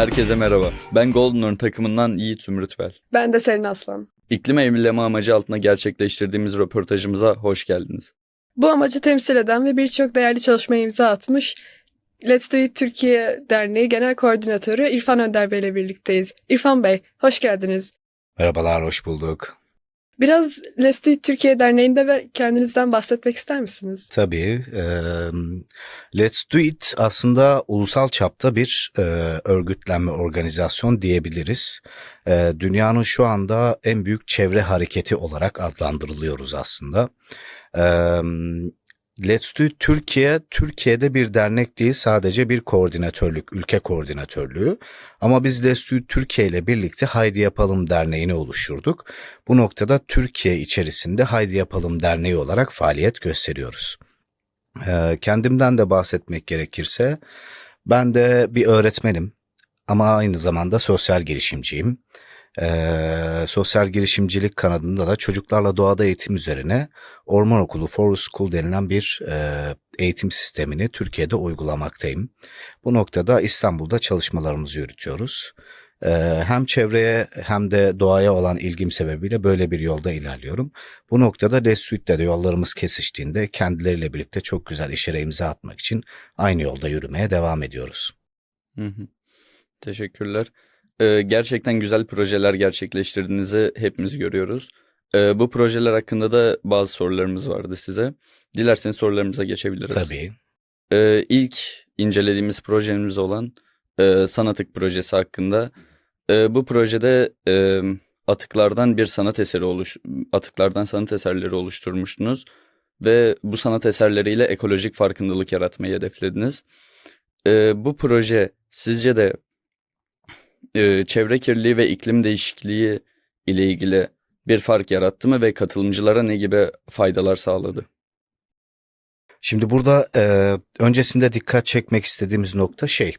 Herkese merhaba. Ben Golden Horn takımından Yiğit Ümrütbel. Ben de senin aslan. İklim eyleme amacı altında gerçekleştirdiğimiz röportajımıza hoş geldiniz. Bu amacı temsil eden ve birçok değerli çalışmaya imza atmış Let's Do It Türkiye Derneği Genel Koordinatörü İrfan Önder Bey ile birlikteyiz. İrfan Bey, hoş geldiniz. Merhabalar, hoş bulduk. Biraz It Türkiye Derneği'nde ve kendinizden bahsetmek ister misiniz? Tabii, e, Let's Do It aslında ulusal çapta bir e, örgütlenme, organizasyon diyebiliriz. E, dünyanın şu anda en büyük çevre hareketi olarak adlandırılıyoruz aslında. E, Let's Do Türkiye, Türkiye'de bir dernek değil sadece bir koordinatörlük, ülke koordinatörlüğü. Ama biz Let's Do Türkiye ile birlikte Haydi Yapalım Derneği'ni oluşturduk. Bu noktada Türkiye içerisinde Haydi Yapalım Derneği olarak faaliyet gösteriyoruz. Ee, kendimden de bahsetmek gerekirse ben de bir öğretmenim ama aynı zamanda sosyal girişimciyim. Ee, sosyal girişimcilik kanadında da çocuklarla doğada eğitim üzerine Orman Okulu Forest School denilen bir e, eğitim sistemini Türkiye'de uygulamaktayım. Bu noktada İstanbul'da çalışmalarımızı yürütüyoruz. Ee, hem çevreye hem de doğaya olan ilgim sebebiyle böyle bir yolda ilerliyorum. Bu noktada Desuit'te de yollarımız kesiştiğinde kendileriyle birlikte çok güzel işlere imza atmak için aynı yolda yürümeye devam ediyoruz. Hı hı. Teşekkürler. Ee, gerçekten güzel projeler gerçekleştirdiğinizi hepimiz görüyoruz. Ee, bu projeler hakkında da bazı sorularımız vardı size. Dilerseniz sorularımıza geçebiliriz. Tabii. Ee, ilk incelediğimiz projemiz olan e, Sanatık projesi hakkında. E, bu projede e, atıklardan bir sanat eseri oluş, atıklardan sanat eserleri oluşturmuştunuz ve bu sanat eserleriyle ekolojik farkındalık yaratmayı hedeflediniz. E, bu proje sizce de e, çevre kirliliği ve iklim değişikliği ile ilgili bir fark yarattı mı ve katılımcılara ne gibi faydalar sağladı? Şimdi burada e, öncesinde dikkat çekmek istediğimiz nokta şey.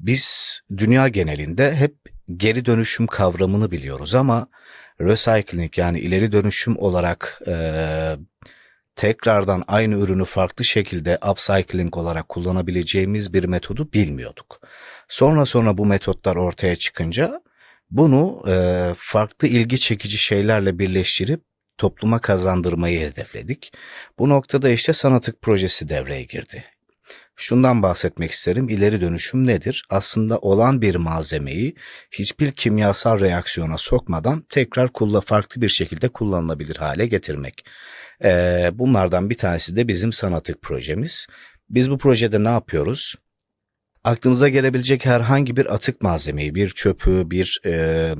Biz dünya genelinde hep geri dönüşüm kavramını biliyoruz ama recycling yani ileri dönüşüm olarak e, tekrardan aynı ürünü farklı şekilde upcycling olarak kullanabileceğimiz bir metodu bilmiyorduk. Sonra sonra bu metotlar ortaya çıkınca bunu e, farklı ilgi çekici şeylerle birleştirip topluma kazandırmayı hedefledik. Bu noktada işte Sanatık projesi devreye girdi. Şundan bahsetmek isterim. İleri dönüşüm nedir? Aslında olan bir malzemeyi hiçbir kimyasal reaksiyona sokmadan tekrar kulla farklı bir şekilde kullanılabilir hale getirmek. Ee, bunlardan bir tanesi de bizim Sanatık projemiz. Biz bu projede ne yapıyoruz? Aklınıza gelebilecek herhangi bir atık malzemeyi, bir çöpü, bir e,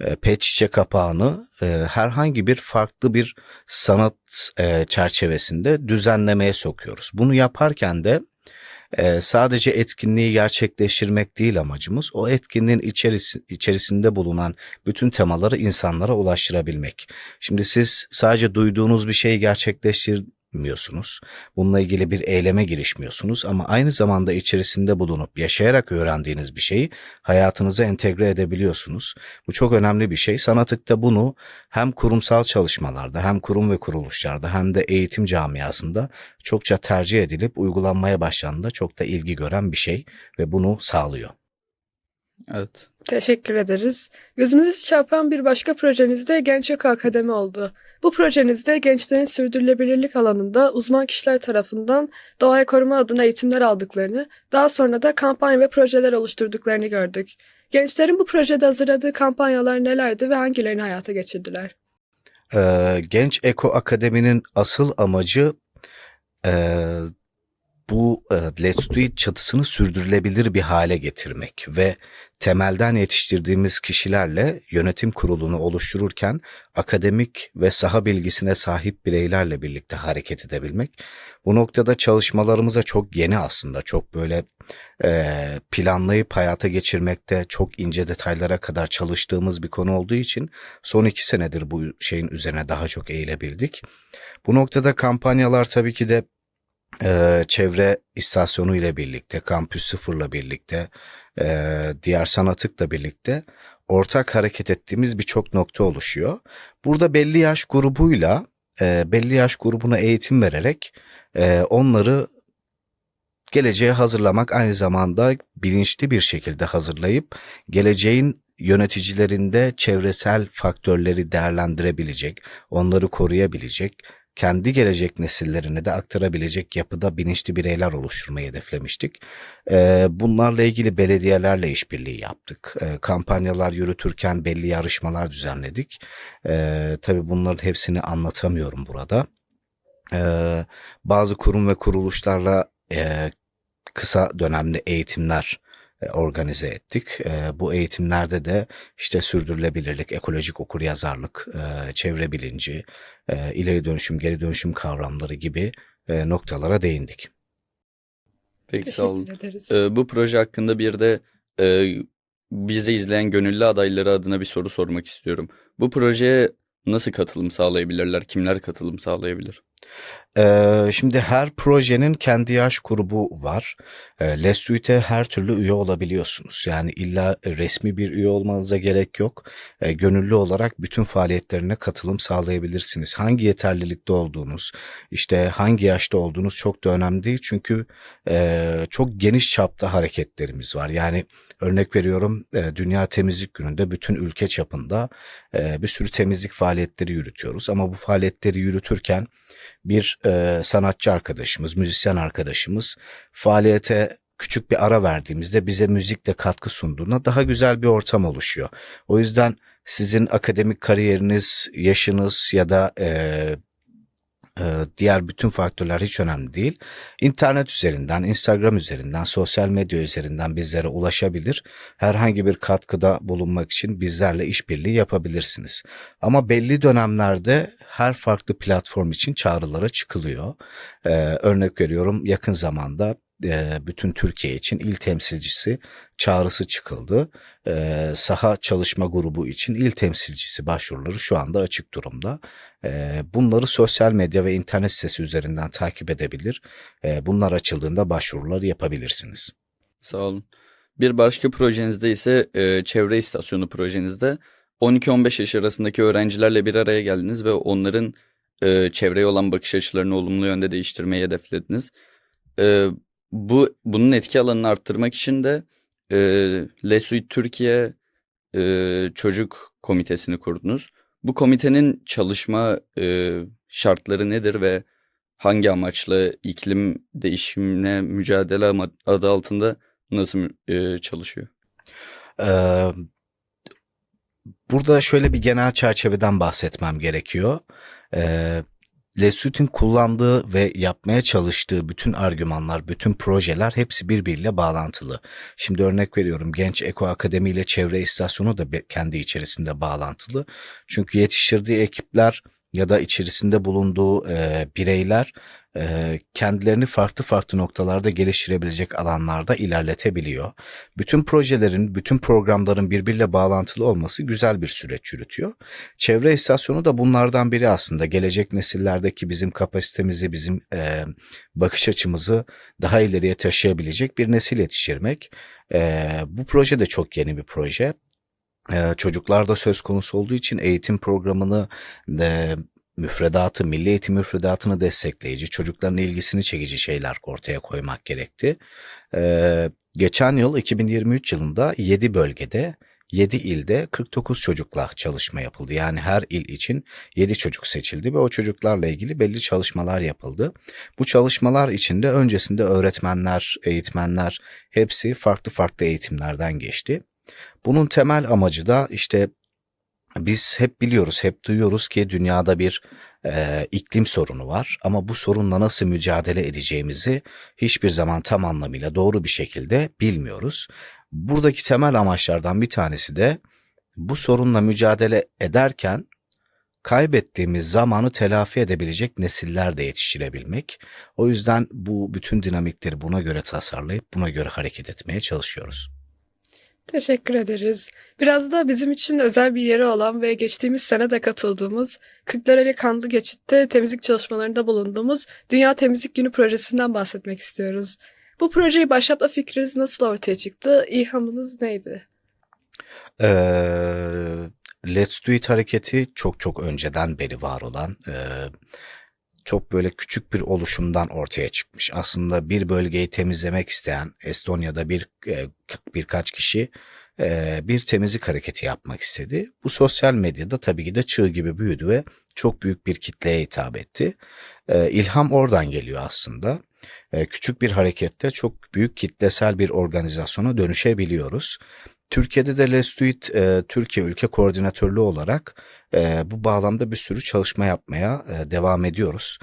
e, pet şişe kapağını e, herhangi bir farklı bir sanat e, çerçevesinde düzenlemeye sokuyoruz. Bunu yaparken de e, sadece etkinliği gerçekleştirmek değil amacımız, o etkinliğin içerisi, içerisinde bulunan bütün temaları insanlara ulaştırabilmek. Şimdi siz sadece duyduğunuz bir şeyi gerçekleştirmiyorsunuz. Bununla ilgili bir eyleme girişmiyorsunuz ama aynı zamanda içerisinde bulunup yaşayarak öğrendiğiniz bir şeyi hayatınıza entegre edebiliyorsunuz. Bu çok önemli bir şey. Sanatıkta bunu hem kurumsal çalışmalarda hem kurum ve kuruluşlarda hem de eğitim camiasında çokça tercih edilip uygulanmaya başlandığında çok da ilgi gören bir şey ve bunu sağlıyor. Evet. Teşekkür ederiz. Gözümüzü çarpan bir başka projeniz de Genç Eko Akademi oldu. Bu projenizde gençlerin sürdürülebilirlik alanında uzman kişiler tarafından doğaya koruma adına eğitimler aldıklarını, daha sonra da kampanya ve projeler oluşturduklarını gördük. Gençlerin bu projede hazırladığı kampanyalar nelerdi ve hangilerini hayata geçirdiler? Ee, Genç Eko Akademi'nin asıl amacı e, bu e, Let's Do It çatısını sürdürülebilir bir hale getirmek ve temelden yetiştirdiğimiz kişilerle yönetim kurulunu oluştururken akademik ve saha bilgisine sahip bireylerle birlikte hareket edebilmek. Bu noktada çalışmalarımıza çok yeni aslında çok böyle e, planlayıp hayata geçirmekte çok ince detaylara kadar çalıştığımız bir konu olduğu için son iki senedir bu şeyin üzerine daha çok eğilebildik. Bu noktada kampanyalar tabii ki de e, çevre istasyonu ile birlikte, kampüs sıfırla birlikte, e, diğer sanatıkla birlikte ortak hareket ettiğimiz birçok nokta oluşuyor. Burada belli yaş grubuyla, e, belli yaş grubuna eğitim vererek e, onları geleceğe hazırlamak aynı zamanda bilinçli bir şekilde hazırlayıp geleceğin yöneticilerinde çevresel faktörleri değerlendirebilecek, onları koruyabilecek, kendi gelecek nesillerine de aktarabilecek yapıda bilinçli bireyler oluşturmayı hedeflemiştik. Ee, bunlarla ilgili belediyelerle işbirliği yaptık. Ee, kampanyalar yürütürken belli yarışmalar düzenledik. Ee, tabii bunların hepsini anlatamıyorum burada. Bazı kurum ve kuruluşlarla e, kısa dönemli eğitimler e, organize ettik. E, bu eğitimlerde de işte sürdürülebilirlik, ekolojik okuryazarlık, e, çevre bilinci, e, ileri dönüşüm, geri dönüşüm kavramları gibi e, noktalara değindik. Peki sağ olun. Teşekkür ederiz. Ee, bu proje hakkında bir de e, bizi izleyen gönüllü adayları adına bir soru sormak istiyorum. Bu projeye nasıl katılım sağlayabilirler? Kimler katılım sağlayabilir? Ee, şimdi her projenin kendi yaş grubu var. Ee, Les Suite'e her türlü üye olabiliyorsunuz. Yani illa resmi bir üye olmanıza gerek yok. Ee, gönüllü olarak bütün faaliyetlerine katılım sağlayabilirsiniz. Hangi yeterlilikte olduğunuz, işte hangi yaşta olduğunuz çok da önemli değil. Çünkü e, çok geniş çapta hareketlerimiz var. Yani örnek veriyorum e, Dünya Temizlik Günü'nde bütün ülke çapında e, bir sürü temizlik faaliyetleri yürütüyoruz. Ama bu faaliyetleri yürütürken bir e, sanatçı arkadaşımız, müzisyen arkadaşımız faaliyete küçük bir ara verdiğimizde bize müzikle katkı sunduğunda daha güzel bir ortam oluşuyor. O yüzden sizin akademik kariyeriniz, yaşınız ya da e, diğer bütün faktörler hiç önemli değil. İnternet üzerinden, Instagram üzerinden, sosyal medya üzerinden bizlere ulaşabilir. Herhangi bir katkıda bulunmak için bizlerle işbirliği yapabilirsiniz. Ama belli dönemlerde her farklı platform için çağrılara çıkılıyor. Ee, örnek veriyorum yakın zamanda e, bütün Türkiye için il temsilcisi çağrısı çıkıldı. Ee, saha çalışma grubu için il temsilcisi başvuruları şu anda açık durumda. Ee, bunları sosyal medya ve internet sitesi üzerinden takip edebilir. Bunlar açıldığında başvuruları yapabilirsiniz. Sağ olun. Bir başka projenizde ise e, çevre istasyonu projenizde 12-15 yaş arasındaki öğrencilerle bir araya geldiniz ve onların e, çevreye olan bakış açılarını olumlu yönde değiştirmeyi hedeflediniz. E, bu bunun etki alanını arttırmak için de e, Lesuit Türkiye e, Çocuk Komitesini kurdunuz. Bu komitenin çalışma e, şartları nedir ve hangi amaçla iklim değişimine mücadele adı altında nasıl e, çalışıyor? Ee, burada şöyle bir genel çerçeveden bahsetmem gerekiyor. Ee, Lesut'un kullandığı ve yapmaya çalıştığı bütün argümanlar, bütün projeler hepsi birbiriyle bağlantılı. Şimdi örnek veriyorum Genç Eko Akademi ile Çevre İstasyonu da kendi içerisinde bağlantılı. Çünkü yetiştirdiği ekipler ya da içerisinde bulunduğu e, bireyler kendilerini farklı farklı noktalarda geliştirebilecek alanlarda ilerletebiliyor. Bütün projelerin, bütün programların birbiriyle bağlantılı olması güzel bir süreç yürütüyor. Çevre istasyonu da bunlardan biri aslında. Gelecek nesillerdeki bizim kapasitemizi, bizim e, bakış açımızı daha ileriye taşıyabilecek bir nesil yetiştirmek. E, bu proje de çok yeni bir proje. E, çocuklarda söz konusu olduğu için eğitim programını e, müfredatı, milli eğitim müfredatını destekleyici, çocukların ilgisini çekici şeyler ortaya koymak gerekti. Ee, geçen yıl 2023 yılında 7 bölgede 7 ilde 49 çocukla çalışma yapıldı. Yani her il için 7 çocuk seçildi ve o çocuklarla ilgili belli çalışmalar yapıldı. Bu çalışmalar içinde öncesinde öğretmenler, eğitmenler hepsi farklı farklı eğitimlerden geçti. Bunun temel amacı da işte biz hep biliyoruz, hep duyuyoruz ki dünyada bir e, iklim sorunu var ama bu sorunla nasıl mücadele edeceğimizi hiçbir zaman tam anlamıyla doğru bir şekilde bilmiyoruz. Buradaki temel amaçlardan bir tanesi de bu sorunla mücadele ederken kaybettiğimiz zamanı telafi edebilecek nesiller de yetiştirebilmek. O yüzden bu bütün dinamikleri buna göre tasarlayıp buna göre hareket etmeye çalışıyoruz. Teşekkür ederiz. Biraz da bizim için özel bir yeri olan ve geçtiğimiz sene de katıldığımız Kırklareli Kanlı Geçit'te temizlik çalışmalarında bulunduğumuz Dünya Temizlik Günü projesinden bahsetmek istiyoruz. Bu projeyi başlatma fikriniz nasıl ortaya çıktı? İlhamınız neydi? Ee, Let's Do It hareketi çok çok önceden beri var olan, e, çok böyle küçük bir oluşumdan ortaya çıkmış. Aslında bir bölgeyi temizlemek isteyen Estonya'da bir e, birkaç kişi e, bir temizlik hareketi yapmak istedi. Bu sosyal medyada tabii ki de çığ gibi büyüdü ve çok büyük bir kitleye hitap etti. E, İlham oradan geliyor aslında. Küçük bir harekette çok büyük kitlesel bir organizasyona dönüşebiliyoruz. Türkiye'de de Lestuit e, Türkiye Ülke Koordinatörlüğü olarak e, bu bağlamda bir sürü çalışma yapmaya e, devam ediyoruz.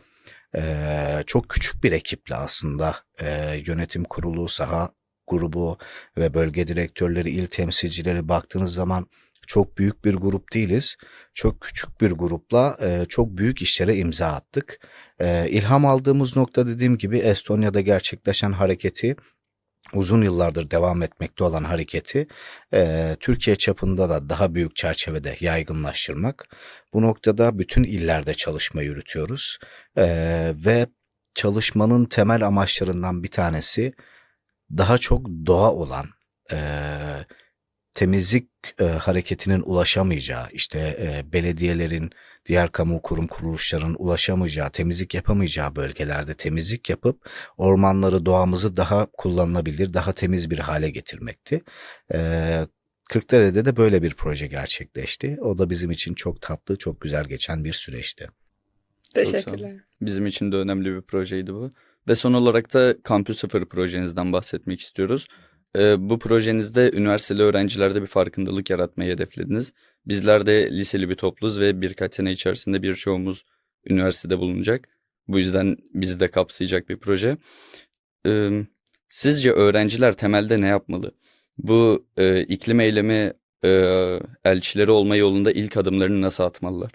E, çok küçük bir ekiple aslında e, yönetim kurulu, saha grubu ve bölge direktörleri, il temsilcileri baktığınız zaman çok büyük bir grup değiliz. Çok küçük bir grupla e, çok büyük işlere imza attık. E, ilham aldığımız nokta dediğim gibi Estonya'da gerçekleşen hareketi uzun yıllardır devam etmekte olan hareketi e, Türkiye çapında da daha büyük çerçevede yaygınlaştırmak. Bu noktada bütün illerde çalışma yürütüyoruz E, ve çalışmanın temel amaçlarından bir tanesi daha çok doğa olan e, temizlik e, hareketinin ulaşamayacağı işte e, belediyelerin diğer kamu kurum kuruluşların ulaşamayacağı temizlik yapamayacağı bölgelerde temizlik yapıp ormanları doğamızı daha kullanılabilir daha temiz bir hale getirmekti. E, Kırklareli'de de böyle bir proje gerçekleşti. O da bizim için çok tatlı, çok güzel geçen bir süreçti. Teşekkürler. Bizim için de önemli bir projeydi bu. Ve son olarak da Kampüs Sıfır projenizden bahsetmek istiyoruz. Ee, bu projenizde üniversiteli öğrencilerde bir farkındalık yaratmayı hedeflediniz. Bizler de liseli bir topluz ve birkaç sene içerisinde birçoğumuz üniversitede bulunacak. Bu yüzden bizi de kapsayacak bir proje. Ee, sizce öğrenciler temelde ne yapmalı? Bu e, iklim eylemi e, elçileri olma yolunda ilk adımlarını nasıl atmalılar?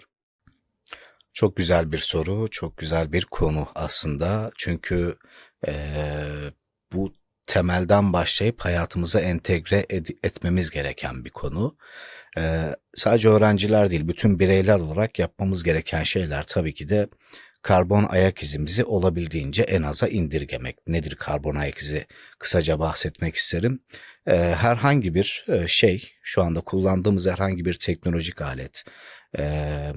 Çok güzel bir soru, çok güzel bir konu aslında. Çünkü eee, bu temelden başlayıp hayatımıza entegre etmemiz gereken bir konu. Eee, sadece öğrenciler değil, bütün bireyler olarak yapmamız gereken şeyler tabii ki de karbon ayak izimizi olabildiğince en aza indirgemek. Nedir karbon ayak izi? Kısaca bahsetmek isterim. Eee, herhangi bir e, şey, şu anda kullandığımız herhangi bir teknolojik alet, eee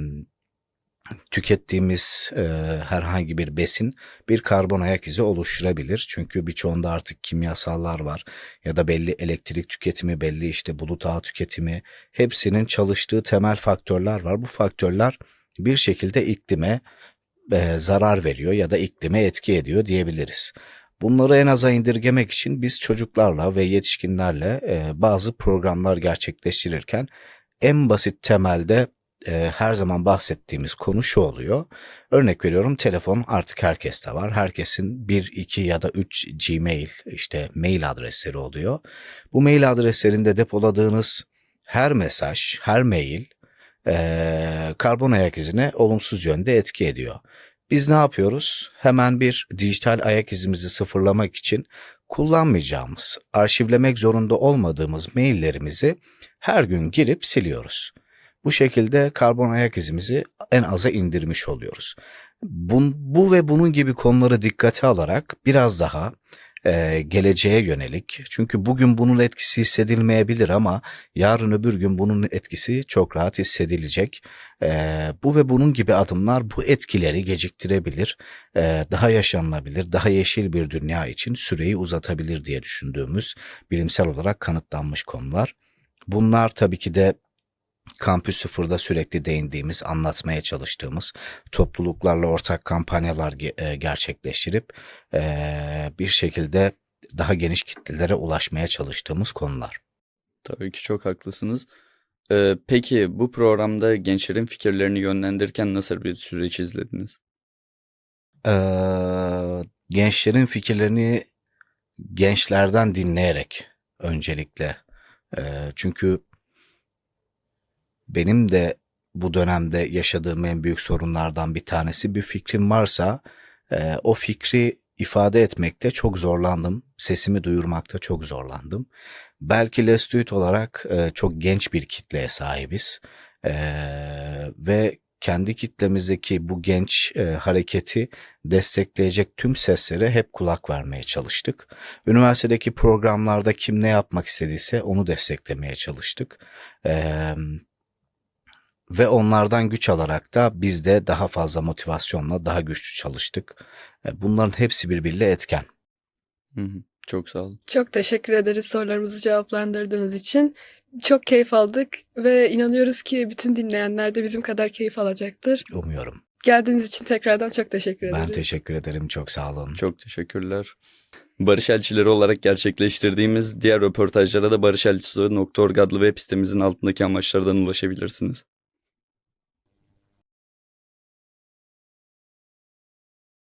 tükettiğimiz e, herhangi bir besin bir karbon ayak izi oluşturabilir. Çünkü birçoğunda artık kimyasallar var ya da belli elektrik tüketimi, belli işte bulut ağı tüketimi hepsinin çalıştığı temel faktörler var. Bu faktörler bir şekilde iklime e, zarar veriyor ya da iklime etki ediyor diyebiliriz. Bunları en aza indirgemek için biz çocuklarla ve yetişkinlerle e, bazı programlar gerçekleştirirken en basit temelde e, her zaman bahsettiğimiz konu şu oluyor. Örnek veriyorum telefon artık herkeste var. Herkesin bir, iki ya da üç Gmail işte mail adresleri oluyor. Bu mail adreslerinde depoladığınız her mesaj, her mail e, karbon ayak izine olumsuz yönde etki ediyor. Biz ne yapıyoruz? Hemen bir dijital ayak izimizi sıfırlamak için kullanmayacağımız, arşivlemek zorunda olmadığımız maillerimizi her gün girip siliyoruz. Bu şekilde karbon ayak izimizi en aza indirmiş oluyoruz. Bu, bu ve bunun gibi konuları dikkate alarak biraz daha e, geleceğe yönelik. Çünkü bugün bunun etkisi hissedilmeyebilir ama yarın öbür gün bunun etkisi çok rahat hissedilecek. E, bu ve bunun gibi adımlar bu etkileri geciktirebilir, e, daha yaşanılabilir, daha yeşil bir dünya için süreyi uzatabilir diye düşündüğümüz bilimsel olarak kanıtlanmış konular. Bunlar tabii ki de Kampüs Sıfır'da sürekli değindiğimiz, anlatmaya çalıştığımız topluluklarla ortak kampanyalar e, gerçekleştirip e, bir şekilde daha geniş kitlelere ulaşmaya çalıştığımız konular. Tabii ki çok haklısınız. Ee, peki bu programda gençlerin fikirlerini yönlendirirken nasıl bir süreç izlediniz? Ee, gençlerin fikirlerini gençlerden dinleyerek öncelikle. Ee, çünkü benim de bu dönemde yaşadığım en büyük sorunlardan bir tanesi bir fikrim varsa e, o fikri ifade etmekte çok zorlandım. Sesimi duyurmakta çok zorlandım. Belki Lestuit olarak e, çok genç bir kitleye sahibiz. E, ve kendi kitlemizdeki bu genç e, hareketi destekleyecek tüm seslere hep kulak vermeye çalıştık. Üniversitedeki programlarda kim ne yapmak istediyse onu desteklemeye çalıştık. E, ve onlardan güç alarak da biz de daha fazla motivasyonla daha güçlü çalıştık. E, Bunların hepsi birbiriyle etken. Hı hı. Çok sağ olun. Çok teşekkür ederiz sorularımızı cevaplandırdığınız için. Çok keyif aldık ve inanıyoruz ki bütün dinleyenler de bizim kadar keyif alacaktır. Umuyorum. Geldiğiniz için tekrardan çok teşekkür ederiz. Ben teşekkür ederim. Çok sağ olun. Çok teşekkürler. Barış Elçileri olarak gerçekleştirdiğimiz diğer röportajlara da barışelçisi.org adlı web sitemizin altındaki amaçlardan ulaşabilirsiniz.